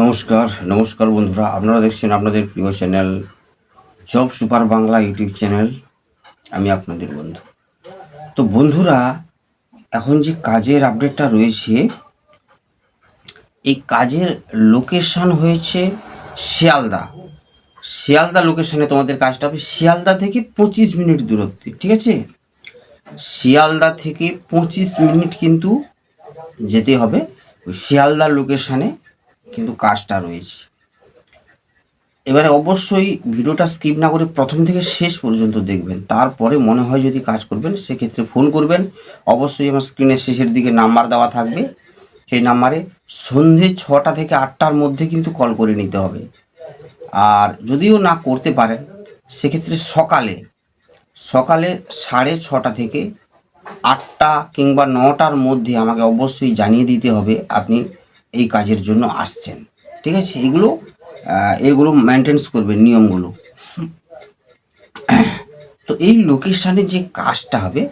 নমস্কার নমস্কার বন্ধুরা, আপনারা দেখছেন আপনাদের প্রিয় channel job super Bangla YouTube channel, আমি আপনাদের বন্ধু। তো বন্ধুরা, এখন যে কাজের আপডেটটা রয়েছে, এই কাজের লোকেশান হয়েছে শিয়ালদা। শিয়ালদা লোকেশানে তোমাদের কাজটা হবে শিয়ালদা থেকে পঁচিশ মিনিট দূরত্বে, ঠিক আছে? শিয়ালদা থেকে পঁচিশ মিনিট কিন্তু যেতে হবে ওই শিয়ালদা লোকেশনে কিন্তু কাজটা রয়েছে। এবারে অবশ্যই ভিডিওটা স্কিপ না করে প্রথম থেকে শেষ পর্যন্ত দেখবেন। তারপরে মনে হয় যদি কাজ করবেন, সেক্ষেত্রে ফোন করবেন। অবশ্যই আমার স্ক্রিনের শেষের দিকে নাম্বার দেওয়া থাকবে। সেই নাম্বারে সন্ধে ছটা থেকে আটটার মধ্যে কিন্তু কল করে নিতে হবে। আর যদিও না করতে পারেন, সেক্ষেত্রে সকালে সকালে সাড়ে ছটা থেকে আটটা কিংবা নটার মধ্যে আমাকে অবশ্যই জানিয়ে দিতে হবে। আপনি এই কাজের জন্য আসছেন। ঠিক আছে? এগুলো এগুলো মেনটেন্স করবেন নিয়মগুলো। তো এই লোকেশানে যে কাজটা হবে,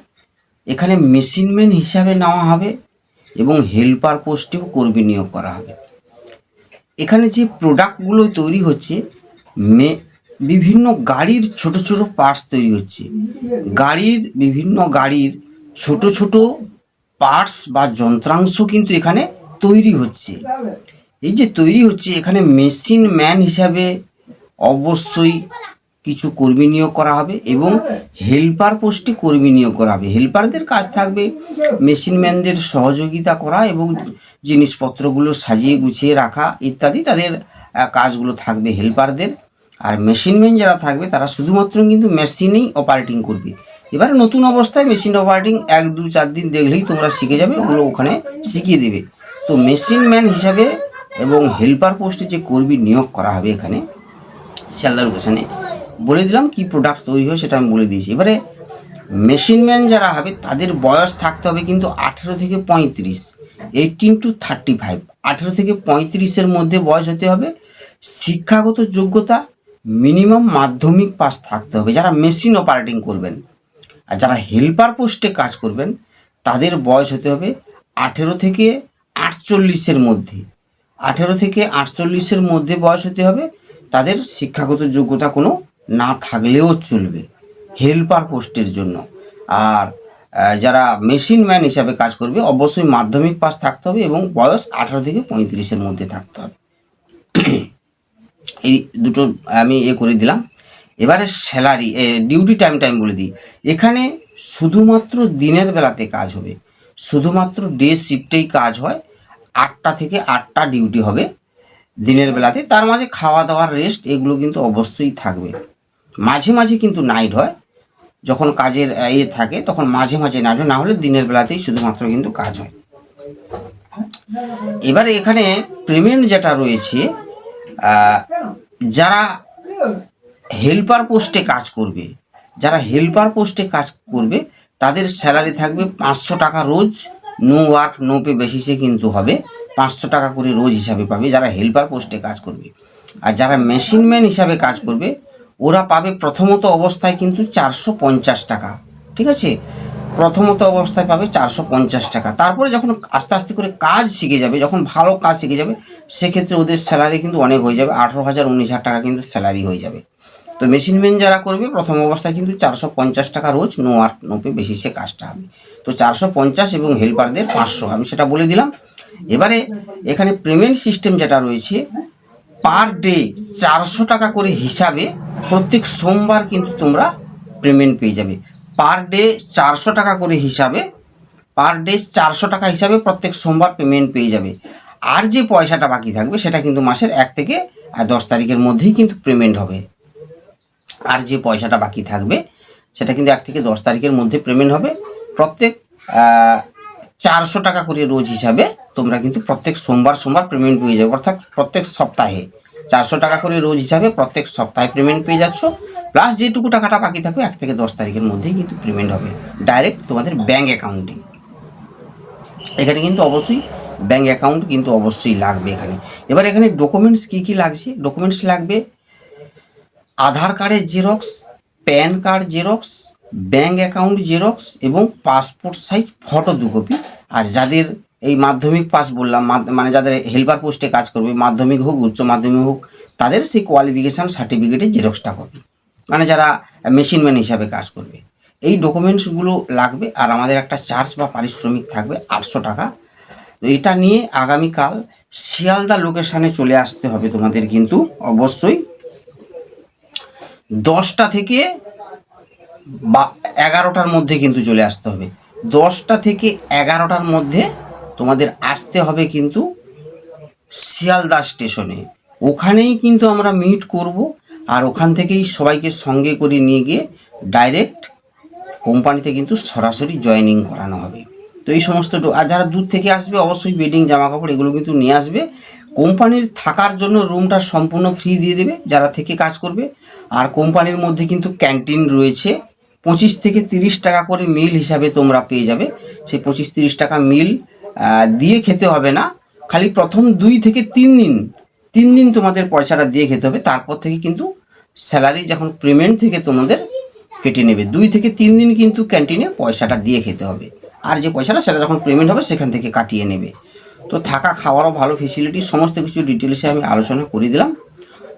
এখানে মেশিনম্যান হিসাবে নেওয়া হবে এবং হেল্পার পোস্টেও কর্মী নিয়োগ করা হবে। এখানে যে প্রোডাক্টগুলো তৈরি হচ্ছে, মে, বিভিন্ন গাড়ির ছোট ছোট পার্টস তৈরি হচ্ছে। গাড়ির, বিভিন্ন গাড়ির ছোট ছোট পার্টস বা যন্ত্রাংশ কিন্তু এখানে তৈরি হচ্ছে। এই যে তৈরি হচ্ছে, এখানে মেশিন ম্যান হিসাবে অবশ্যই কিছু কর্মী নিয়োগ করা হবে এবং হেল্পার পোস্টে কর্মী নিয়োগ করা হবে। হেল্পারদের কাজ থাকবে মেশিন ম্যানদের সহযোগিতা করা এবং জিনিসপত্রগুলো সাজিয়ে গুছিয়ে রাখা ইত্যাদি তাদের কাজগুলো থাকবে হেল্পারদের আর মেশিন ম্যান যারা থাকবে, তারা শুধুমাত্র কিন্তু মেশিনেই অপারেটিং করবে। এবারে নতুন অবস্থায় মেশিন অপারেটিং এক, দু, চার দিন দেখলেই তোমরা শিখে যাবে, ওগুলো ওখানে শিখিয়ে দেবে। তো মেশিন ম্যান হিসাবে এবং হেল্পার পোস্টে যে কর্মী নিয়োগ করা হবে এখানে শিয়ালদা লোকেশনে বলে দিলাম কি প্রোডাক্ট তৈরি হয় সেটা আমি বলে দিয়েছি। এবারে মেশিন ম্যান যারা হবে তাদের বয়স থাকতে হবে কিন্তু আঠেরো থেকে পঁয়ত্রিশ এইটিন টু থার্টি ফাইভ আঠেরো থেকে পঁয়ত্রিশের মধ্যে বয়স হতে হবে। শিক্ষাগত যোগ্যতা মিনিমাম মাধ্যমিক পাস থাকতে হবে। যারা মেশিন অপারেটিং করবেন আর যারা হেল্পার পোস্টে কাজ করবেন, তাদের বয়স হতে হবে আঠেরো থেকে আটচল্লিশের মধ্যে। আঠেরো থেকে আটচল্লিশের মধ্যে বয়স হতে হবে। তাদের শিক্ষাগত যোগ্যতা কোনো না থাকলেও চলবে। হেল্পার পোস্টের জন্য। আর যারা মেশিন ম্যান হিসাবে কাজ করবে, অবশ্যই মাধ্যমিক পাস থাকতে হবে এবং বয়স আঠারো থেকে পঁয়ত্রিশের মধ্যে থাকতে হবে। এই দুটো আমি এ করে দিলাম। এবারে স্যালারি ডিউটি টাইম টাইম বলে দিই। এখানে শুধুমাত্র দিনের বেলাতে কাজ হবে। শুধুমাত্র ডে শিফটেই কাজ হয়। আটটা থেকে আটটা ডিউটি হবে দিনের বেলাতে। তার মাঝে খাওয়া দাওয়ার রেস্ট এগুলো কিন্তু অবশ্যই থাকবে। মাঝে মাঝে কিন্তু নাইট হয়। যখন কাজের ইয়ে থাকে, তখন মাঝে মাঝে নাইট হয়। না হলে দিনের বেলাতেই শুধুমাত্র কিন্তু কাজ হয়। এবারে এখানে পেমেন্ট যেটা রয়েছে যারা হেল্পার পোস্টে কাজ করবে, যারা হেল্পার পোস্টে কাজ করবে, তাদের স্যালারি থাকবে পাঁচশো টাকা রোজ। নো ওয়ার্ক নো পে বেসিসে কিন্তু হবে। পাঁচশো টাকা করে রোজ হিসাবে পাবে যারা হেল্পার পোস্টে কাজ করবে। আর যারা মেশিনম্যান হিসাবে কাজ করবে, ওরা পাবে প্রথমত অবস্থায় কিন্তু চারশো পঞ্চাশ টাকা, ঠিক আছে? প্রথমত অবস্থায় পাবে চারশো পঞ্চাশ টাকা। তারপরে যখন আস্তে আস্তে করে কাজ শিখে যাবে, যখন ভালো কাজ শিখে যাবে, সেক্ষেত্রে ওদের স্যালারি কিন্তু অনেক হয়ে যাবে। আঠেরো হাজার, উনিশ হাজার টাকা কিন্তু স্যালারি হয়ে যাবে। তো মেশিনম্যান যারা করবে, প্রথম অবস্থায় কিন্তু চারশো পঞ্চাশ টাকা রোজ নো আর্ট নোপে বেশি সে কাজটা হবে। তো চারশো পঞ্চাশ এবং হেল্পারদের পাঁচশো, আমি সেটা বলে দিলাম। এবারে এখানে পেমেন্ট সিস্টেম যেটা রয়েছে পার ডে চারশো টাকা করে হিসাবে প্রত্যেক সোমবার কিন্তু তোমরা পেমেন্ট পেয়ে যাবে। পার ডে চারশো টাকা করে হিসাবে পার ডে চারশো টাকা হিসাবে প্রত্যেক সোমবার পেমেন্ট পেয়ে যাবে। আর যে পয়সাটা বাকি থাকবে, সেটা কিন্তু মাসের এক থেকে দশ তারিখের মধ্যেই কিন্তু পেমেন্ট হবে। আর যে পয়সাটা বাকি থাকবে, সেটা কিন্তু এক থেকে দশ তারিখের মধ্যে পেমেন্ট হবে। প্রত্যেক চারশো টাকা করে রোজ হিসাবে তোমরা কিন্তু প্রত্যেক সোমবার সোমবার পেমেন্ট পেয়ে যাবে। অর্থাৎ প্রত্যেক সপ্তাহে চারশো টাকা করে রোজ হিসাবে প্রত্যেক সপ্তাহে পেমেন্ট পেয়ে যাচ্ছ। প্লাস যেটুকু টাকাটা বাকি থাকবে, এক থেকে দশ তারিখের মধ্যেই কিন্তু পেমেন্ট হবে। ডাইরেক্ট তোমাদের ব্যাঙ্ক অ্যাকাউন্টে এখানে কিন্তু অবশ্যই ব্যাঙ্ক অ্যাকাউন্ট কিন্তু অবশ্যই লাগবে এখানে। এবার এখানে ডকুমেন্টস কী কী লাগছে? ডকুমেন্টস লাগবে আধার কার্ডের xerox PAN card xerox bank account xerox এবং পাসপোর্ট সাইজ ফটো দু কপি আর যাদের এই মাধ্যমিক পাস বললাম মানে যাদের হেল্পার পোস্টে কাজ করবে, মাধ্যমিক হোক, উচ্চ মাধ্যমিক হোক, তাদের সেই কোয়ালিফিকেশান সার্টিফিকেটের জেরক্সটা কপি মানে যারা মেশিনম্যান হিসাবে কাজ করবে। এই ডকুমেন্টসগুলো লাগবে আর আমাদের একটা চার্জ বা পারিশ্রমিক থাকবে আটশো টাকা। তো এটা নিয়ে আগামীকাল শিয়ালদা লোকেশানে চলে আসতে হবে তোমাদের কিন্তু অবশ্যই। দশটা থেকে বা এগারোটার মধ্যে কিন্তু চলে আসতে হবে। দশটা থেকে এগারোটার মধ্যে তোমাদের আসতে হবে কিন্তু শিয়ালদা স্টেশনে। ওখানেই কিন্তু আমরা মিট করব আর ওখান থেকেই সবাইকে সঙ্গে করে নিয়ে গিয়ে ডাইরেক্ট কোম্পানিতে কিন্তু সরাসরি জয়েনিং করানো হবে। তো এই সমস্ত আর যারা দূর থেকে আসবে, অবশ্যই বেডিং জামা কাপড় এগুলো কিন্তু নিয়ে আসবে। কোম্পানির থাকার জন্য রুমটা সম্পূর্ণ ফ্রি দিয়ে দেবে যারা থেকে কাজ করবে। আর কোম্পানির মধ্যে কিন্তু ক্যান্টিন রয়েছে। পঁচিশ থেকে তিরিশ টাকা করে মিল হিসাবে তোমরা পেয়ে যাবে। সেই পঁচিশ তিরিশ টাকা মিল দিয়ে খেতে হবে না। খালি প্রথম দুই থেকে তিন দিন তিন দিন তোমাদের পয়সাটা দিয়ে খেতে হবে। তারপর থেকে কিন্তু স্যালারি যখন পেমেন্ট থেকে তোমাদের কেটে নেবে। দুই থেকে তিন দিন কিন্তু ক্যান্টিনে পয়সাটা দিয়ে খেতে হবে। আর যে পয়সাটা সেটা যখন পেমেন্ট হবে সেখান থেকে কাটিয়ে নেবে। তো থাকা খাওয়ারও ভালো ফেসিলিটি সমস্ত কিছু ডিটেলসে আমি আলোচনা করে দিলাম।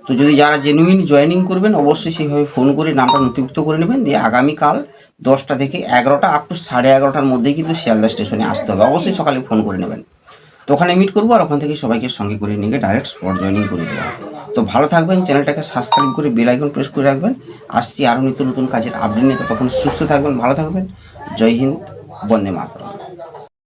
তো যদি যারা জেনুইন জয়েনিং করবেন, অবশ্যই সেইভাবে ফোন করে নামটা নথিভুক্ত করে নেবেন। দিয়ে আগামীকাল দশটা থেকে এগারোটা আপ টু সাড়ে এগারোটার মধ্যেই কিন্তু শিয়ালদা স্টেশনে আসতে হবে। অবশ্যই সকালে ফোন করে নেবেন। তো ওখানে মিট করব আর ওখান থেকে সবাইকে সঙ্গে করে নিয়ে ডাইরেক্ট স্পট জয়েনিং করে দেওয়া তো ভালো থাকবেন চ্যানেলটাকে সাবস্ক্রাইব করে বেল আইকন প্রেস করে রাখবেন। আসছি আরও নিত্য নতুন কাজের আপডেট নিয়ে। তখন সুস্থ থাকবেন, ভালো থাকবেন। জয় হিন্দ, বন্দে মাতরম।